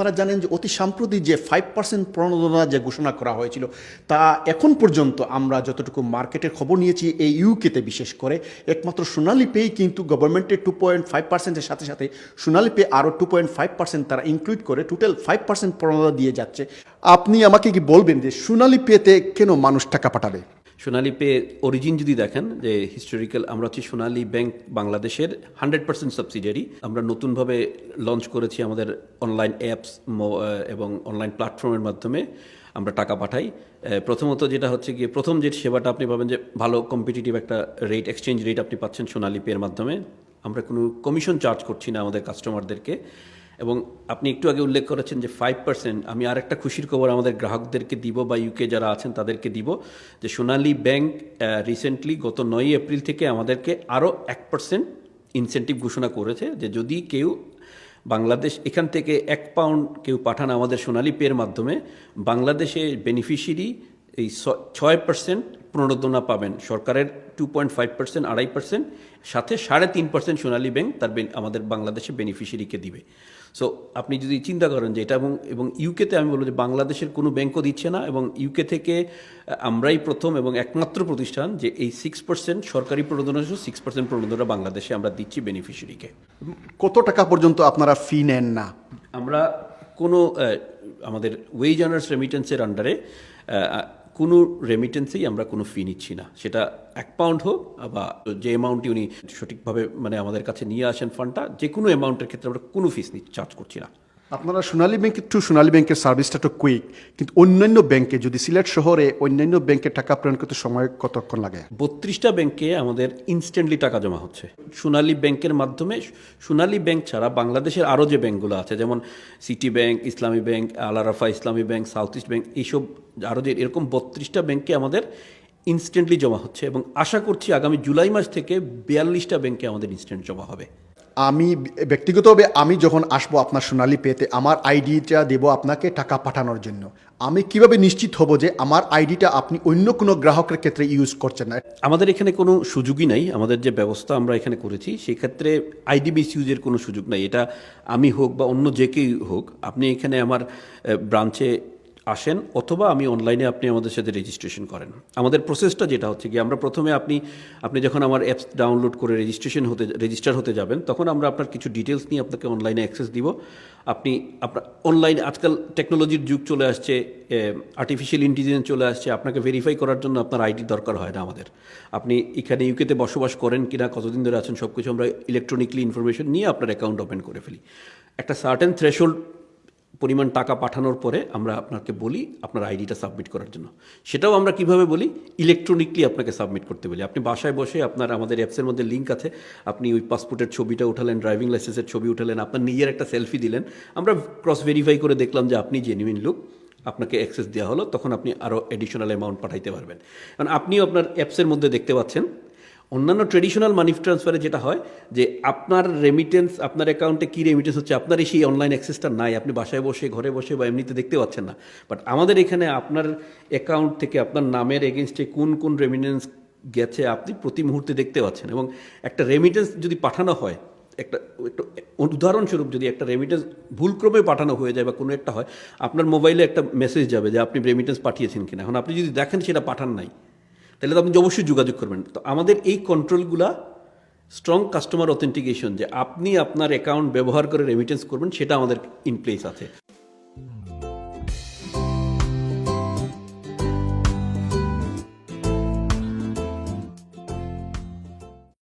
আপনারা জানেন যে অতি সাম্প্রতি যে ফাইভ পার্সেন্ট প্রণোদনা যে ঘোষণা করা হয়েছিল, তা এখন পর্যন্ত আমরা যতটুকু মার্কেটের খবর নিয়েছি এই ইউকেতে বিশেষ করে, একমাত্র সোনালি পেই কিন্তু গভর্নমেন্টের টু পয়েন্ট ফাইভ পার্সেন্টের সাথে সাথে সোনালি পে আরও টু পয়েন্ট ফাইভ পার্সেন্ট তারা ইনক্লুড করে টোটাল ফাইভ পার্সেন্ট প্রণোদনা দিয়ে যাচ্ছে। আপনি আমাকে কি বলবেন যে সোনালি পেতে কেন মানুষ টাকা পাঠাবে? সোনালী পে অরিজিন যদি দেখেন, যে হিস্টোরিক্যাল আমরা হচ্ছে সোনালী ব্যাংক বাংলাদেশের হান্ড্রেড পার্সেন্ট সাবসিডিয়ারি আমরা নতুনভাবে লঞ্চ করেছি আমাদের অনলাইন অ্যাপস এবং অনলাইন প্ল্যাটফর্মের মাধ্যমে আমরা টাকা পাঠাই। প্রথমত যেটা হচ্ছে গিয়ে, প্রথম যে সেবাটা আপনি পাবেন যে ভালো কম্পিটিটিভ একটা রেট এক্সচেঞ্জ রেট আপনি পাচ্ছেন সোনালী পের মাধ্যমে। আমরা কোনো কমিশন চার্জ করছি না আমাদের কাস্টমারদেরকে এবং আপনি একটু আগে উল্লেখ করেছেন যে ফাইভ পার্সেন্ট আমি আর একটা খুশির খবর আমাদের গ্রাহকদেরকে দিব বা ইউকে যারা আছেন তাদেরকে দিব, যে সোনালী ব্যাংক রিসেন্টলি গত নয় এপ্রিল থেকে আমাদেরকে আরও এক পার্সেন্ট ইনসেন্টিভ ঘোষণা করেছে যে যদি কেউ বাংলাদেশ, এখান থেকে এক পাউন্ড কেউ পাঠান আমাদের সোনালী পের মাধ্যমে বাংলাদেশে বেনিফিশিয়ারি এই ছয় পার্সেন্ট প্রণোদনা পাবেন। সরকারের টু পয়েন্ট ফাইভ পার্সেন্ট আড়াই পার্সেন্ট সাথে সাড়ে তিন পার্সেন্ট সোনালী ব্যাংক তার আমাদের বাংলাদেশে বেনিফিশিয়ারিকে দিবে। সো আপনি যদি চিন্তা করেন যে এটা এবং এবং ইউকেতে আমি বলব যে বাংলাদেশের কোনো ব্যাংকও দিচ্ছে না এবং ইউকে থেকে আমরাই প্রথম এবং একমাত্র প্রতিষ্ঠান যে এই সিক্স পার্সেন্ট সরকারি প্রণোদনা সহ সিক্স পার্সেন্ট প্রণোদনা বাংলাদেশে আমরা দিচ্ছি বেনিফিশিয়ারিকে কত টাকা পর্যন্ত আপনারা ফি নেন না? আমরা কোনো আমাদের ওয়েজ আনার্স রেমিটেন্সের আন্ডারে কোনো রেমিটেন্সেই আমরা কোনো ফি নিচ্ছি না। সেটা এক পাউন্ড হোক বা যে অ্যামাউন্টটি উনি সঠিকভাবে মানে আমাদের কাছে নিয়ে আসেন ফান্ডটা যে কোনো অ্যামাউন্টের ক্ষেত্রে আমরা কোনো ফিস চার্জ করছি না। আপনারা সোনালী ব্যাংকের টু সোনালী ব্যাংকের সার্ভিসটা একটু কুইক কিন্তু অন্যান্য ব্যাংকে যদি সিলেট শহরে অন্যান্য ব্যাংকে টাকা প্রেরণ করতে সময় কতক্ষণ লাগে? বত্রিশটা ব্যাংকে আমাদের ইনস্ট্যান্টলি টাকা জমা হচ্ছে। সোনালী ব্যাংকের মাধ্যমে সোনালী ব্যাংক ছাড়া বাংলাদেশের আরও যে ব্যাংকগুলো আছে, যেমন City Bank Islami Bank Alarafa Islami Bank South east bank এইসব আরও যে এরকম বত্রিশটা ব্যাংকে আমাদের ইনস্ট্যান্টলি জমা হচ্ছে এবং আশা করছি আগামী জুলাই মাস থেকে বিয়াল্লিশটা ব্যাংকে আমাদের ইনস্ট্যান্ট জমা হবে। আমি ব্যক্তিগতভাবে আমি যখন আসব আপনার সোনালি পেতে, আমার আইডিটা দেবো আপনাকে টাকা পাঠানোর জন্য। আমি কীভাবে নিশ্চিত হব যে আমার আইডিটা আপনি অন্য কোনো গ্রাহকের ক্ষেত্রে ইউজ করছেন না? আমাদের এখানে কোনো সুযোগই নাই। আমাদের যে ব্যবস্থা আমরা এখানে করেছি সেই ক্ষেত্রে আইডি মিস ইউজের কোনো সুযোগ নাই। এটা আমি হোক বা অন্য যে কেউ হোক, আপনি এখানে আমার ব্রাঞ্চে আসেন অথবা আমি অনলাইনে আপনি আমাদের সাথে রেজিস্ট্রেশন করেন। আমাদের প্রসেসটা যেটা হচ্ছে কি আমরা প্রথমে আপনি আপনি যখন আমার অ্যাপস ডাউনলোড করে রেজিস্ট্রেশন হতে রেজিস্টার হতে যাবেন, তখন আমরা আপনার কিছু ডিটেলস নিয়ে আপনাকে অনলাইনে অ্যাক্সেস দিব। আপনি, আপনার অনলাইনে আজকাল টেকনোলজির যুগ চলে আসছে আর্টিফিশিয়াল ইন্টেলিজেন্স চলে আসছে, আপনাকে ভেরিফাই করার জন্য আপনার আইডি দরকার হয় না আমাদের। আপনি এখানে ইউকেতে বসবাস করেন কিনা, কতদিন ধরে আছেন সব কিছু আমরা ইলেকট্রনিকলি ইনফরমেশন নিয়ে আপনার অ্যাকাউন্ট ওপেন করে ফেলি। একটা সার্টেন থ্রেশোল্ড পরিমাণ টাকা পাঠানোর পরে আমরা আপনাকে বলি আপনার আইডিটা সাবমিট করার জন্য। সেটাও আমরা কীভাবে বলি? ইলেকট্রনিকলি আপনাকে সাবমিট করতে বলি। আপনি বাসায় বসে আপনার আমাদের অ্যাপসের মধ্যে লিঙ্ক আছে। আপনি ওই পাসপোর্টের ছবিটা উঠালেন ড্রাইভিং লাইসেন্সের ছবি উঠালেন, আপনার নিজের একটা সেলফি দিলেন। আমরা ক্রস ভেরিফাই করে দেখলাম যে আপনি জেনুইন লুক। আপনাকে অ্যাক্সেস দেওয়া হলো, তখন আপনি আরও এডিশনাল অ্যামাউন্ট পাঠাইতে পারবেন। কারণ আপনিও আপনার অ্যাপসের মধ্যে দেখতে পাচ্ছেন। অন্যান্য ট্রেডিশনাল মানি ট্রান্সফারে যেটা হয়, যে আপনার রেমিটেন্স আপনার অ্যাকাউন্টে কী রেমিটেন্স হচ্ছে আপনার সেই অনলাইন অ্যাক্সেসটা নাই, আপনি বাসায় বসে, ঘরে বসে বা এমনিতে দেখতে পাচ্ছেন না। বাট আমাদের এখানে আপনার অ্যাকাউন্ট থেকে আপনার নামের এগেনস্টে কোন কোন রেমিটেন্স গেছে, আপনি প্রতি মুহূর্তে দেখতে পাচ্ছেন। এবং একটা রেমিটেন্স যদি পাঠানো হয়, একটা, একটু উদাহরণস্বরূপ যদি একটা রেমিটেন্স ভুলক্রমে পাঠানো হয়ে যায় বা কোনো একটা হয়, আপনার মোবাইলে একটা মেসেজ যাবে যে আপনি রেমিটেন্স পাঠিয়েছেন কিনা। এখন আপনি যদি দেখেন সেটা পাঠান নাই তাহলে তো আপনি অবশ্যই যোগাযোগ করবেন। তো আমাদের এই কন্ট্রোলগুলা স্ট্রং কাস্টমার অথেন্টিকেশন যে আপনি আপনার অ্যাকাউন্ট ব্যবহার করে রেমিটেন্স করবেন, সেটা আমাদের ইনপ্লেস আছে।